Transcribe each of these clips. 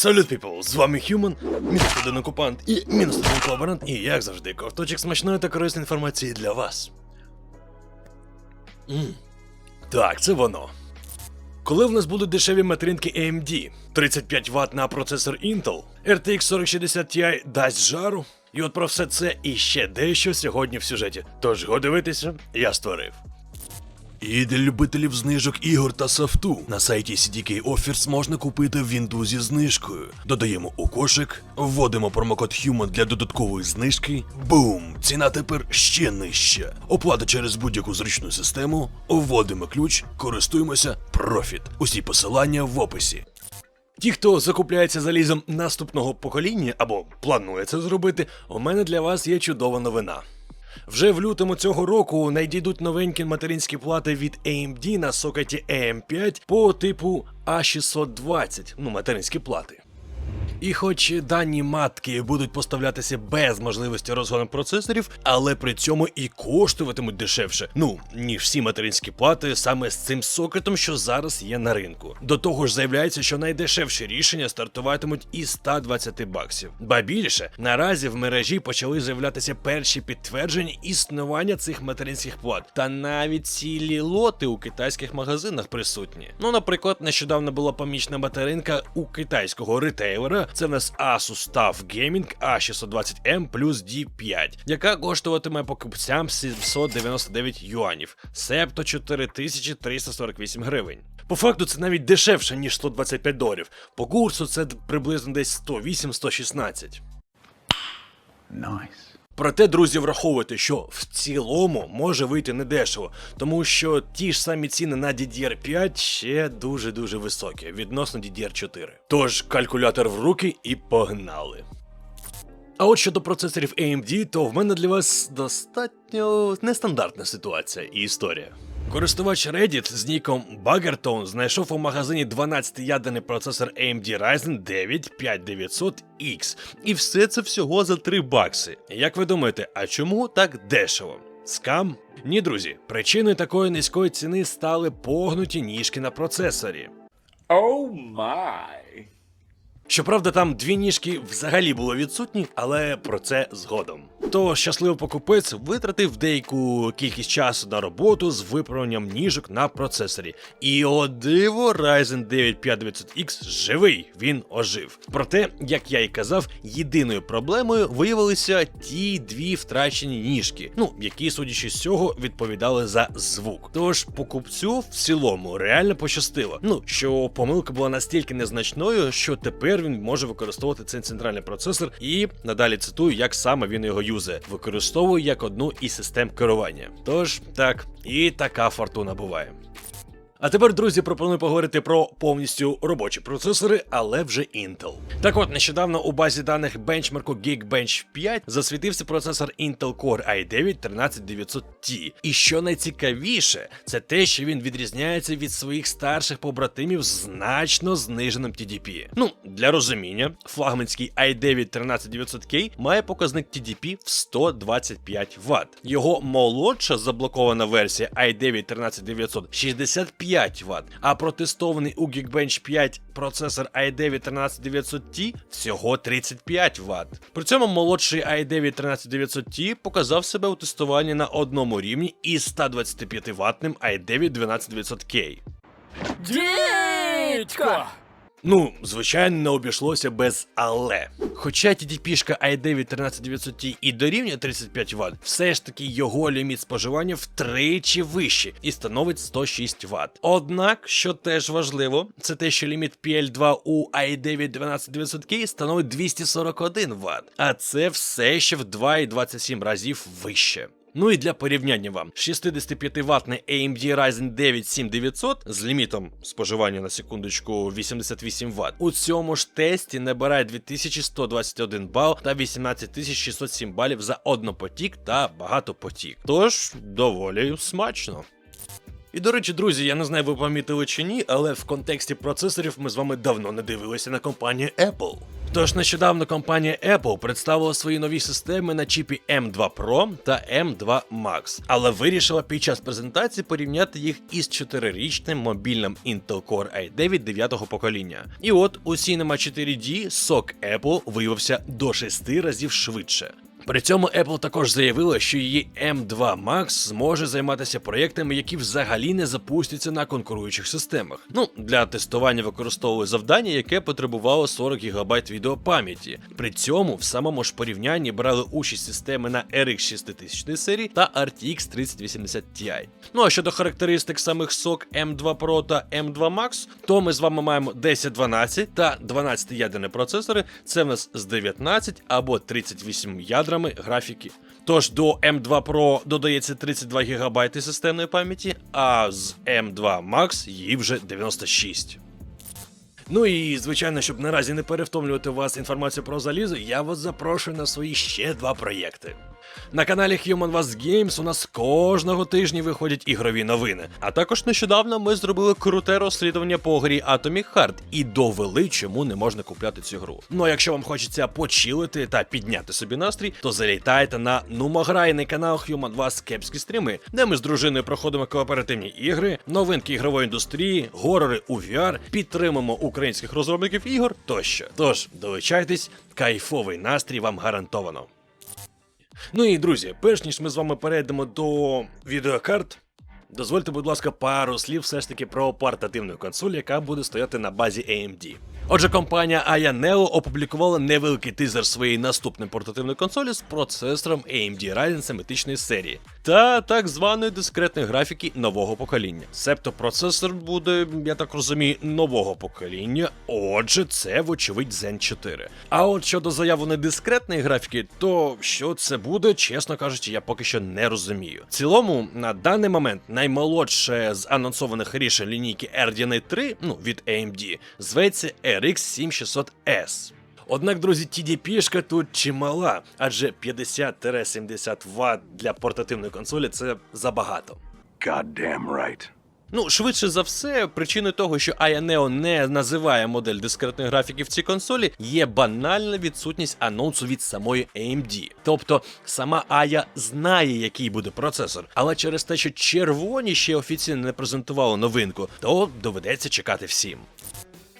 Салют, піпл! З вами Human, мінус один окупант і мінус один колаборант, і як завжди, ковточок смачної та корисної інформації для вас. М. Так, це воно. Коли в нас будуть дешеві материнки AMD, 35 Вт на процесор Intel, RTX 4060 Ti дасть жару. І от про все це і ще дещо сьогодні в сюжеті. Тож го дивитися, я створив. І для любителів знижок ігор та софту на сайті CDK Offers можна купити Windows зі знижкою. Додаємо у кошик, вводимо промокод HUMAN для додаткової знижки. Бум! Ціна тепер ще нижча. Оплата через будь-яку зручну систему. Вводимо ключ, користуємося профіт. Усі посилання в описі. Ті, хто закупляється залізом наступного покоління або планує це зробити, у мене для вас є чудова новина. Вже в лютому цього року найдійдуть новенькі материнські плати від AMD на сокеті AM5 по типу A620, ну материнські плати. І хоч дані матки будуть поставлятися без можливості розгону процесорів, але при цьому і коштуватимуть дешевше, ну ніж всі материнські плати саме з цим сокетом, що зараз є на ринку. До того ж, заявляється, що найдешевші рішення стартуватимуть із 120 баксів. Ба більше наразі в мережі почали з'являтися перші підтвердження існування цих материнських плат, та навіть цілі лоти у китайських магазинах присутні. Ну, наприклад, нещодавно була помічна материнка у китайського ретейлера. Це в нас Asus TUF Gaming A620M плюс D5, яка коштуватиме покупцям 799 юанів, себто 4348 гривень. По факту це навіть дешевше, ніж 125 доларів. По курсу це приблизно десь 108-116. Nice. Проте, друзі, враховуйте, що в цілому може вийти недешево, тому що ті ж самі ціни на DDR5 ще дуже-дуже високі відносно DDR4. Тож калькулятор в руки і погнали. А от щодо процесорів AMD, то в мене для вас достатньо нестандартна ситуація і історія. Користувач Reddit з ніком Buggertone знайшов у магазині 12-ядерний процесор AMD Ryzen 9 5900X. І все це всього за 3 бакси. Як ви думаєте, а чому так дешево? Скам? Ні, друзі, причиною такої низької ціни стали погнуті ніжки на процесорі. Oh my. Щоправда, там дві ніжки взагалі було відсутні, але про це згодом. То щасливий покупець витратив деяку кількість часу на роботу з виправленням ніжок на процесорі. І о диво, Ryzen 9 5900X живий, він ожив. Проте, як я і казав, єдиною проблемою виявилися ті дві втрачені ніжки, ну які, судячи з цього, відповідали за звук. Тож покупцю в цілому реально пощастило. Ну що помилка була настільки незначною, що тепер він може використовувати цей центральний процесор і надалі цитую, як саме він його юзе, використовує як одну із систем керування. Тож так, і така фортуна буває. А тепер, друзі, пропоную поговорити про повністю робочі процесори, але вже Intel. Так от, нещодавно у базі даних бенчмарку Geekbench 5 засвітився процесор Intel Core i9 13900T. І що найцікавіше, це те, що він відрізняється від своїх старших побратимів значно зниженим TDP. Ну, для розуміння, флагманський i9 13900K має показник TDP в 125 Вт. Його молодша заблокована версія i9 13900 65 Вт, а протестований у Geekbench 5 процесор i9 13900T всього 35 Вт. При цьому молодший i9 13900T показав себе у тестуванні на одному рівні із 125 ватним i9 12900K. Дідько! Ну, звичайно, не обійшлося без але. Хоча TDP-шка i9 13900T і дорівнює 35 Вт, все ж таки його ліміт споживання втричі вищий і становить 106 Вт. Однак, що теж важливо, це те, що ліміт PL2 у i9 12900K становить 241 Вт, а це все ще в 2,27 разів вище. Ну і для порівняння вам, 65-ваттний AMD Ryzen 9 7900 з лімітом споживання на секундочку 88 Вт у цьому ж тесті набирає 2121 бал та 18607 балів за однопотік та багатопотік. Тож доволі смачно. І до речі, друзі, я не знаю, ви помітили чи ні, але в контексті процесорів ми з вами давно не дивилися на компанію Apple. Тож нещодавно компанія Apple представила свої нові системи на чіпі M2 Pro та M2 Max, але вирішила під час презентації порівняти їх із 4-річним мобільним Intel Core i9 9-го покоління. І от у Cinema 4D сок Apple виявився до 6 разів швидше. При цьому Apple також заявила, що її M2 Max зможе займатися проєктами, які взагалі не запустяться на конкуруючих системах. Ну, для тестування використовували завдання, яке потребувало 40 ГБ відеопам'яті. При цьому в самому ж порівнянні брали участь системи на RX 6000 серії та RTX 3080 Ti. Ну а щодо характеристик самих сок M2 Pro та M2 Max, то ми з вами маємо 1012 та 12 ядерні процесори. Це в нас з 19 або 38 ядрами графіки. Тож до M2 Pro додається 32 ГБ системної пам'яті, а з M2 Max її вже 96. Ну і звичайно, щоб наразі не перевтомлювати вас інформацію про залізо, я вас запрошую на свої ще два проєкти. На каналі Human Was Games у нас кожного тижня виходять ігрові новини. А також нещодавно ми зробили круте розслідування по грі Atomic Heart і довели, чому не можна купляти цю гру. Ну а якщо вам хочеться почилити та підняти собі настрій, то залітайте на нумограйний канал Human Was Кепські стріми, де ми з дружиною проходимо кооперативні ігри, новинки ігрової індустрії, горори у VR, підтримуємо українських розробників ігор тощо. Тож долучайтесь, кайфовий настрій вам гарантовано. Ну і друзі, перш ніж ми з вами перейдемо до відеокарт, дозвольте, будь ласка, пару слів все ж таки про портативну консоль, яка буде стояти на базі AMD. Отже, компанія Aya Neo опублікувала невеликий тизер своєї наступної портативної консолі з процесором AMD Ryzen 7 серії та так званої дискретної графіки нового покоління. Себто процесор буде, я так розумію, нового покоління. Отже, це вочевидь Zen 4. А от щодо заявленої дискретної графіки, то що це буде, чесно кажучи, я поки що не розумію. В цілому, на даний момент наймолодше з анонсованих рішень лінійки RDNA 3, ну від AMD, зветься RX 7600S. Однак, друзі, TDP-шка тут чимала, адже 50-70 Вт для портативної консолі це забагато. Goddamn right. Ну, швидше за все, причиною того, що Aya Neo не називає модель дискретної графіки в цій консолі, є банальна відсутність анонсу від самої AMD. Тобто сама Aya знає, який буде процесор, але через те, що червоні ще офіційно не презентували новинку, то доведеться чекати всім.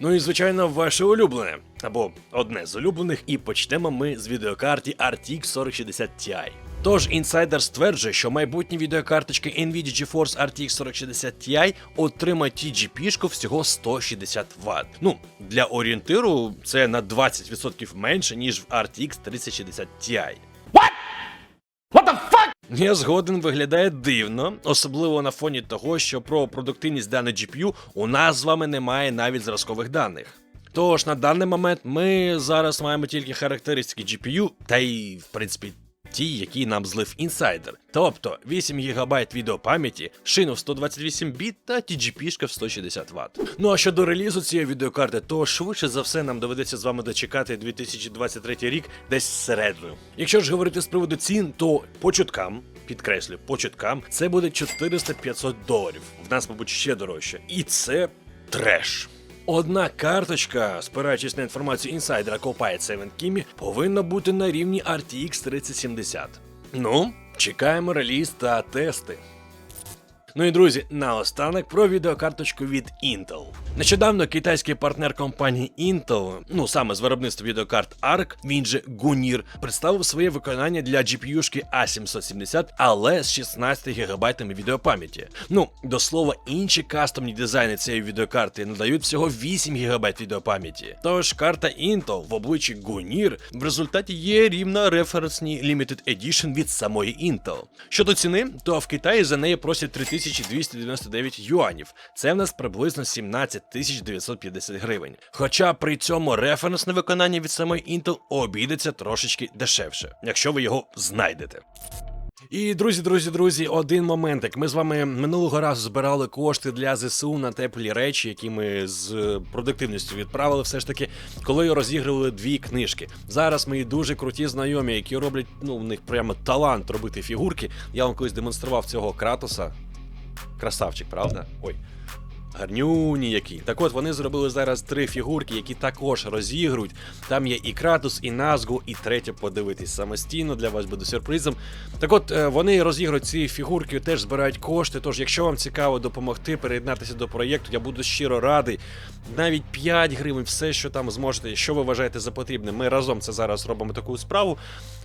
Ну і звичайно, ваше улюблене, або одне з улюблених, і почнемо ми з відеокарті RTX 4060 Ti. Тож інсайдер стверджує, що майбутні відеокарточки Nvidia GeForce RTX 4060 Ti отримають TGP-шку всього 160 Вт. Ну, для орієнтиру це на 20% менше, ніж в RTX 3060 Ti. What the fuck? Я згоден виглядає дивно, особливо на фоні того, що про продуктивність даних GPU у нас з вами немає навіть зразкових даних. Тож на даний момент ми зараз маємо тільки характеристики GPU, та й, в принципі, ті, які нам злив інсайдер. Тобто 8 ГБ відеопам'яті, шину в 128 біт та TGP-шка в 160 Вт. Ну а щодо релізу цієї відеокарти, то швидше за все нам доведеться з вами дочекати 2023 рік десь всередину. Якщо ж говорити з приводу цін, то по чуткам. Підкреслю, по чуткам це буде 400-500 доларів. В нас, мабуть, ще дорожче. І це треш. Одна карточка, спираючись на інформацію інсайдера Copilot 7 Kimi, повинна бути на рівні RTX 3070. Ну, чекаємо реліз та тести. Ну і друзі, наостанок про відеокарточку від Intel. Нещодавно китайський партнер компанії Intel, ну саме з виробництва відеокарт ARC, він же Gunir, представив своє виконання для GPU-шки A770, але з 16 ГБ відеопам'яті. Ну, до слова, інші кастомні дизайни цієї відеокарти надають всього 8 ГБ відеопам'яті. Тож карта Intel в обличчі Gunir в результаті є рівна референсній Limited Edition від самої Intel. Щодо ціни, то в Китаї за неї просять 3299 юанів. Це в нас приблизно 17 950 гривень. Хоча при цьому референсне виконання від самої Intel обійдеться трошечки дешевше, якщо ви його знайдете. І друзі, друзі, друзі, один моментик. Ми з вами минулого разу збирали кошти для ЗСУ на теплі речі, які ми з продуктивністю відправили. Все ж таки, коли розігрували дві книжки. Зараз мої дуже круті знайомі, які роблять, ну, у них прямо талант робити фігурки. Я вам колись демонстрував цього кратоса. Красавчик, правда? Ой. Гарнюні які. Так от вони зробили зараз три фігурки, які також розігрують. Там є і Кратус, і Назгу, і третє подивитись самостійно. Для вас буде сюрпризом. Так от е, вони розігрують ці фігурки, теж збирають кошти. Тож, якщо вам цікаво допомогти, приєднатися до проєкту, я буду щиро радий. Навіть 5 гривень, все, що там зможете, що ви вважаєте за потрібне. Ми разом це зараз робимо таку справу.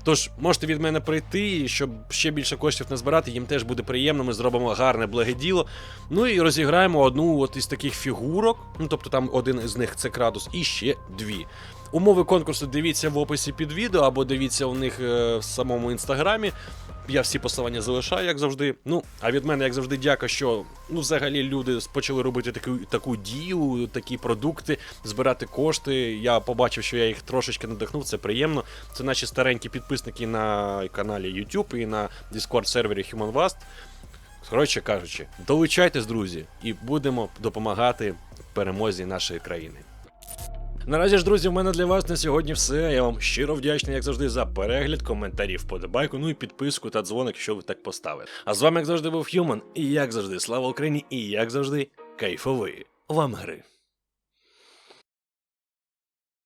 Тож можете від мене прийти, щоб ще більше коштів назбирати, їм теж буде приємно. Ми зробимо гарне благе діло. Ну і розіграємо одну от із таких фігурок. Ну тобто там один з них це крадус, і ще дві. Умови конкурсу дивіться в описі під відео або дивіться у них е, в самому інстаграмі. Я всі посилання залишаю, як завжди. Ну, а від мене, як завжди, дяка, що ну, взагалі люди почали робити таку, таку дію, такі продукти, збирати кошти. Я побачив, що я їх трошечки надихнув, це приємно. Це наші старенькі підписники на каналі YouTube і на Discord сервері HumanVast. Коротше кажучи, долучайтесь, друзі, і будемо допомагати перемозі нашої країни. Наразі ж, друзі, в мене для вас на сьогодні все. Я вам щиро вдячний, як завжди, за перегляд, коментарі, вподобайку, ну і підписку та дзвоник, що ви так поставили. А з вами, як завжди, був Human, і як завжди, слава Україні, і як завжди, кайфової вам гри.